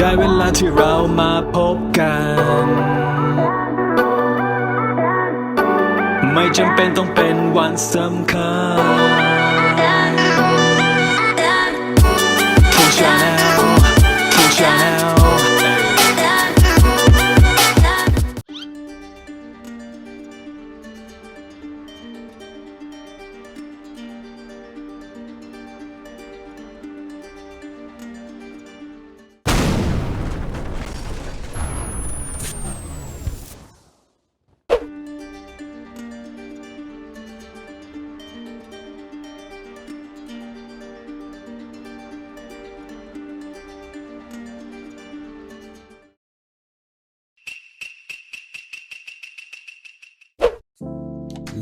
ได้เวลาที่เรามาพบกัน ไม่จำเป็นต้องเป็นวันสำคัญ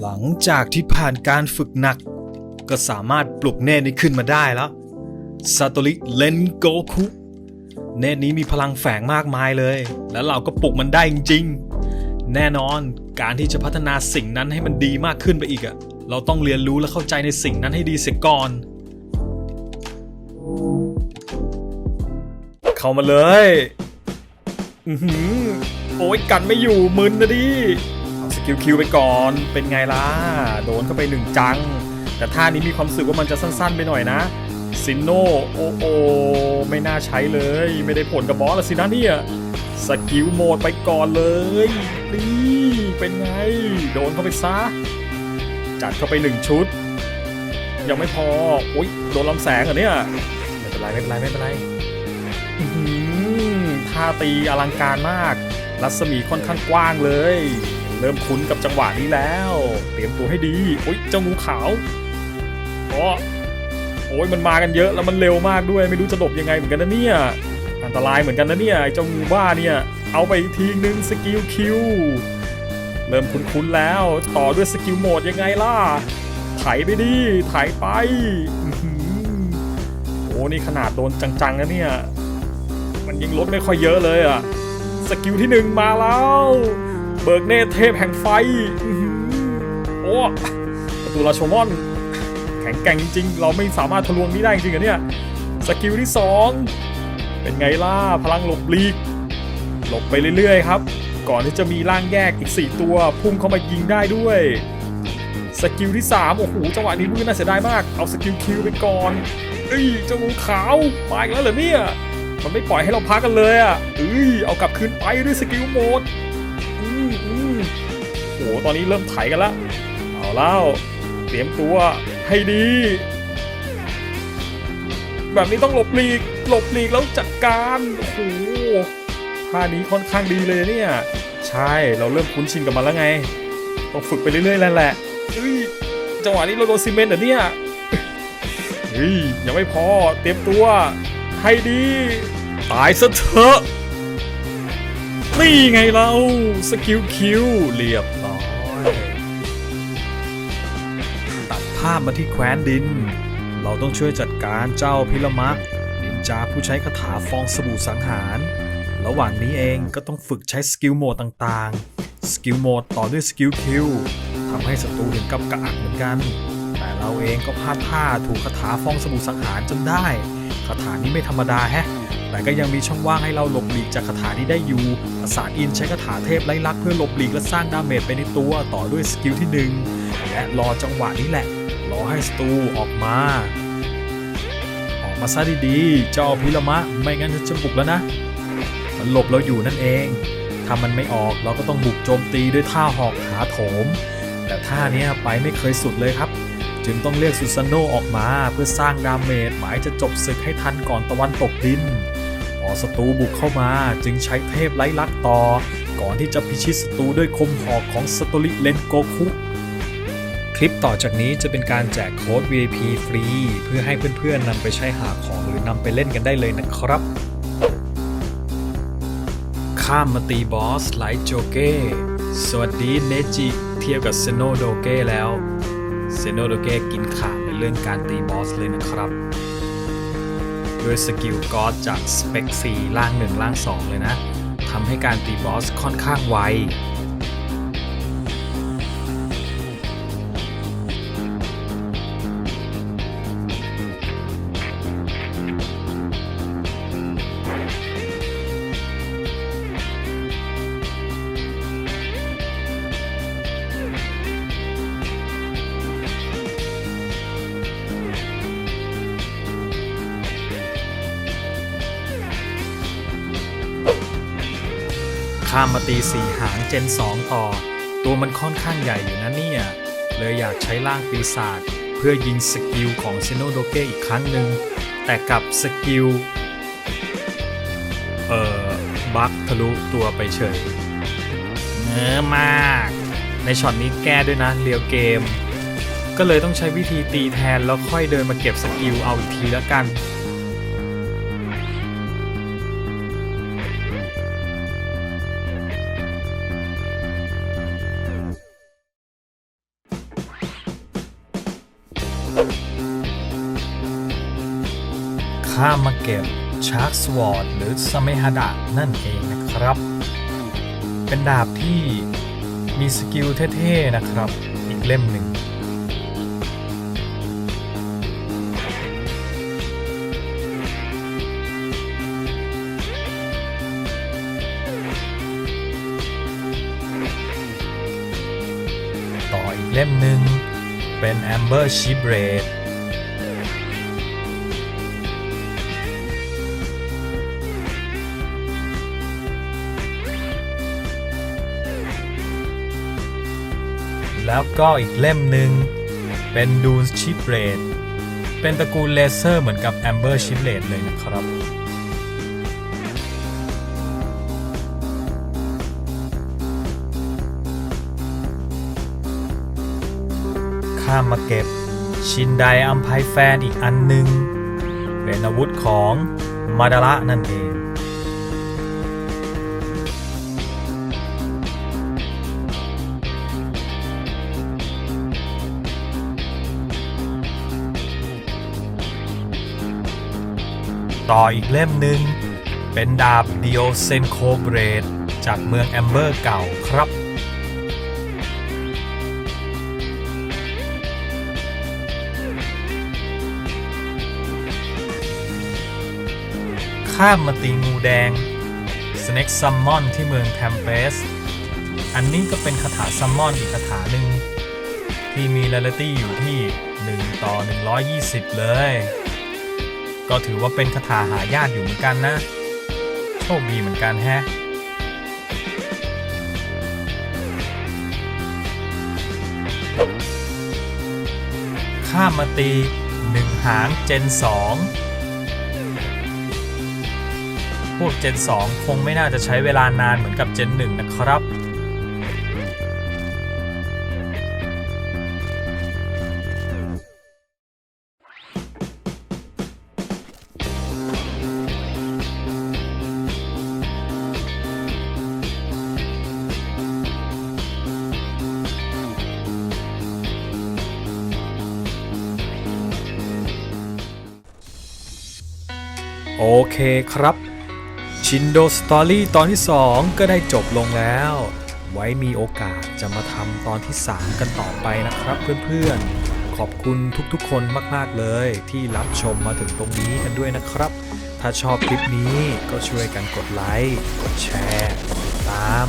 หลังจากที่ผ่านการฝึกหนัก ก็สามารถปลุกเนตรนี้ขึ้นมาได้แล้วซาโตริเลนโกคุเนตรนี้มีพลังแฝงมากมายเลย แล้วเราก็ปลุกมันได้จริงๆ แน่นอนการที่จะพัฒนาสิ่งนั้นให้มันดีมากขึ้นไปอีกอะเราต้องเรียนรู้และเข้าใจในสิ่งนั้นให้ดีเสียก่อน เข้ามาเลยอือโอ้ยกันไม่อยู่มึนนะดิ คิวไปก่อนเป็นไงล่ะโดนเข้าไปหนึ่งจัง แต่ท่านี้มีความรู้สึกว่ามันจะสั้นๆไปหน่อยนะซินโนโอโอไม่น่าใช้เลย ไม่ได้ผลกับบอสละสินะเนี่ยสกิลโหมดไปก่อนเลยนี่เป็นไง โดนเข้าไปซะ จัดเข้าไปหนึ่งชุด ยังไม่พอโอ๊ยโดนลำแสงเหรอเนี่ยไม่เป็นไรไม่เป็นไรไม่เป็นไรท่าตีอลังการมาก รัศมีค่อนข้างกว้างเลย เริ่มคุ้นกับจังหวะนี้แล้ว เตรียมตัวให้ดีโอ้ยเจ้างูขาวอ๋อโอ้ยมันมากันเยอะแล้วมันเร็วมากด้วย ไม่รู้จะหลบยังไงเหมือนกันนะเนี่ยอันตรายเหมือนกันนะเนี่ยไอ้เจ้างูบ้าเนี่ย เอาไปทีนึงสกิลคิวเริ่มคุ้นๆแล้ว ต่อด้วยสกิลโหมดยังไงล่ะไถไปดิไถไปอื้อหือโอ้นี่ขนาดโดนจังๆนะเนี่ย มันยิงลดไม่ค่อยเยอะเลยอะสกิลที่หนึ่งมาแล้ว เบิกเนเทพแห่งไฟ โอ้ประตูราชมอน แข็งแกร่งจริงๆ เราไม่สามารถทะลวงนี้ได้จริงๆเหรอเนี่ย สกิลที่สองเป็นไงล่ะ พลังหลบลีก หลบไปเรื่อยๆครับ ก่อนที่จะมีร่างแยกอีก 4 ตัว พุ่งเข้ามายิงได้ด้วย สกิลที่ 3 โอ้โห จังหวะนี้มือน่าเสียดายมาก เอาสกิลคิวไปก่อนเอ้ยเจ้างูขาว มาอีกแล้วเหรอเนี่ย มันไม่ปล่อยให้เราพักกันเลยอะเอ้ย เอากลับคืนไปด้วยสกิลโหมด อืมอืมโห ตอนนี้เริ่มไถกันละเอาแล้วเตรียมตัวให้ดี แบบนี้ต้องหลบหลีก หลบหลีกแล้วจัดการ โอ้โหท่านี้ค่อนข้างดีเลยเนี่ย ใช่ เราเริ่มคุ้นชินกับมันแล้วไง ต้องฝึกไปเรื่อยๆแล้วแหละเฮ้ย จังหวะนี้เราโดนซีเมนต์เหรอเนี่ยเฮ้ย ยังไม่พอ เตรียมตัว ให้ดี ตายซะเถอะ นี่ไงเราสกิลคิวเรียบร้อยตัดภาพมาที่แคว้นดิน เราต้องช่วยจัดการเจ้าพิรมักนินจาผู้ใช้คาถาฟองสบู่สังหาร ระหว่างนี้เองก็ต้องฝึกใช้สกิลโหมดต่างๆ สกิลโหมดต่อด้วยสกิลคิวทำให้ศัตรูถึงกับกระอักเหมือนกัน แต่เราเองก็พลาดท่าถูกคาถาฟองสบู่สังหารจนได้คาถานี้ไม่ธรรมดาแฮะ แต่ก็ยังมีช่องว่างให้เราหลบหลีกจากคาถานี้ได้อยู่ประสานอินใช้คาถาเทพไล่ลักเพื่อหลบหลีกและสร้างดาเมจไปในตัวต่อด้วยสกิลที่หนึ่งและรอจังหวะนี้แหละ รอให้สตูออกมา ออกมาซะดีๆ เจ้าพิรมะ ไม่งั้นจะบุกแล้วนะ มันหลบเราอยู่นั่นเอง ถ้ามันไม่ออกเราก็ต้องบุกโจมตีด้วยท่าหอกหาโถม แต่ท่านี้ไปไม่เคยสุดเลยครับ จึงต้องเรียกซูซานโนออกมาเพื่อสร้างดาเมจหมายจะจบศึกให้ทันก่อนตะวันตกดินพอศัตรูบุกเข้ามาจึงใช้เทพไล่ลักต่อ ก่อนที่จะพิชิตศัตรูด้วยคมหอกของสโตริเลนโกคุคลิปต่อจากนี้จะเป็นการแจกโค้ด VIP ฟรี เพื่อให้เพื่อนๆนำไปใช้หาของหรือนำไปเล่นกันได้เลยนะครับข้ามมาตีบอสไลท์โจเก้ สวัสดีเนจิ เทียบกับเซโนโดเก้แล้ว เซโนโดเก้กินขาดในเรื่องการตีบอสเลยนะครับด้วยสกิลกอดจากสเปก4ล่าง 1 ล่าง 2 เลยนะทำให้การตีบอสค่อนข้างไว ข้ามมาตีสีหางเจน 2 ต่อ ตัวมันค่อนข้างใหญ่อยู่นะเนี่ย เลยอยากใช้ล่างปีศาจเพื่อยิงสกิลของเซโนโดเกะอีกครั้งหนึ่ง แต่กับสกิล เอ่อ บัคทะลุตัวไปเฉยเนื้อมาก ในช็อตนี้แก้ด้วยนะเรียวเกม ก็เลยต้องใช้วิธีตีแทนแล้วค่อยเดินมาเก็บสกิลเอาอีกทีล้วกัน ข้ามมาเก็บชาร์กสวอร์ดหรือสเมฮดะนั่นเองนะครับ เป็นดาบที่มีสกิลเท่ๆนะครับ อีกเล่มหนึ่งต่ออีกเล่มหนึ่ง เป็น Amber s h e b r a d แล้วก็อีกเล่มหนึ่งเป็น Dune s h i p r a d เป็นตระกูลเลเซอร์เหมือนกับ Amber s h i p r a d เลยนะครับ ข้ามมาเก็บ ชินไดอัมไพแฟนอีกอันหนึ่งเป็นอาวุธของมาดาระนั่นเองต่ออีกเล่มหนึ่งเป็นดาบดิโอเซนโคเบรด จากเมืองแอมเบอร์เก่าครับ ข้ามมาตีงูแดง Snake Summon ที่เมืองแทมเปสอันนี้ก็เป็นคาถาซัมมอนอีกคาถาหนึ่ง ที่มี r ร r ตี้อยู่ที่ 1 ต่อ 120 เลย ก็ถือว่าเป็นคาถาหายากอยู่เหมือนกันนะ โชคดีเหมือนกันแฮะข้ามมาตีหนึ่งหางเจน 2 พวกเจน2คงไม่น่าจะใช้เวลานานเหมือนกับเจน1นะครับ โอเคครับ ชินโดสตอรี่ตอนที่ 2 ก็ได้จบลงแล้ว ไว้มีโอกาสจะมาทำตอนที่ 3 กันต่อไปนะครับเพื่อนๆ ขอบคุณทุกๆคนมากๆเลย ที่รับชมมาถึงตรงนี้กันด้วยนะครับ ถ้าชอบคลิปนี้ก็ช่วยกันกดไลค์กดแชร์กดติดตาม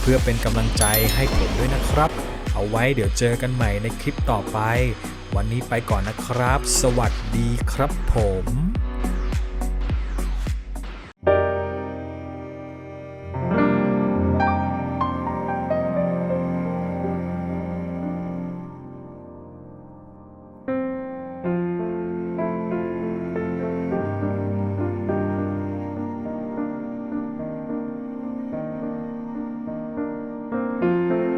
เพื่อเป็นกำลังใจให้ผมด้วยนะครับ เอาไว้เดี๋ยวเจอกันใหม่ในคลิปต่อไป วันนี้ไปก่อนนะครับ สวัสดีครับผม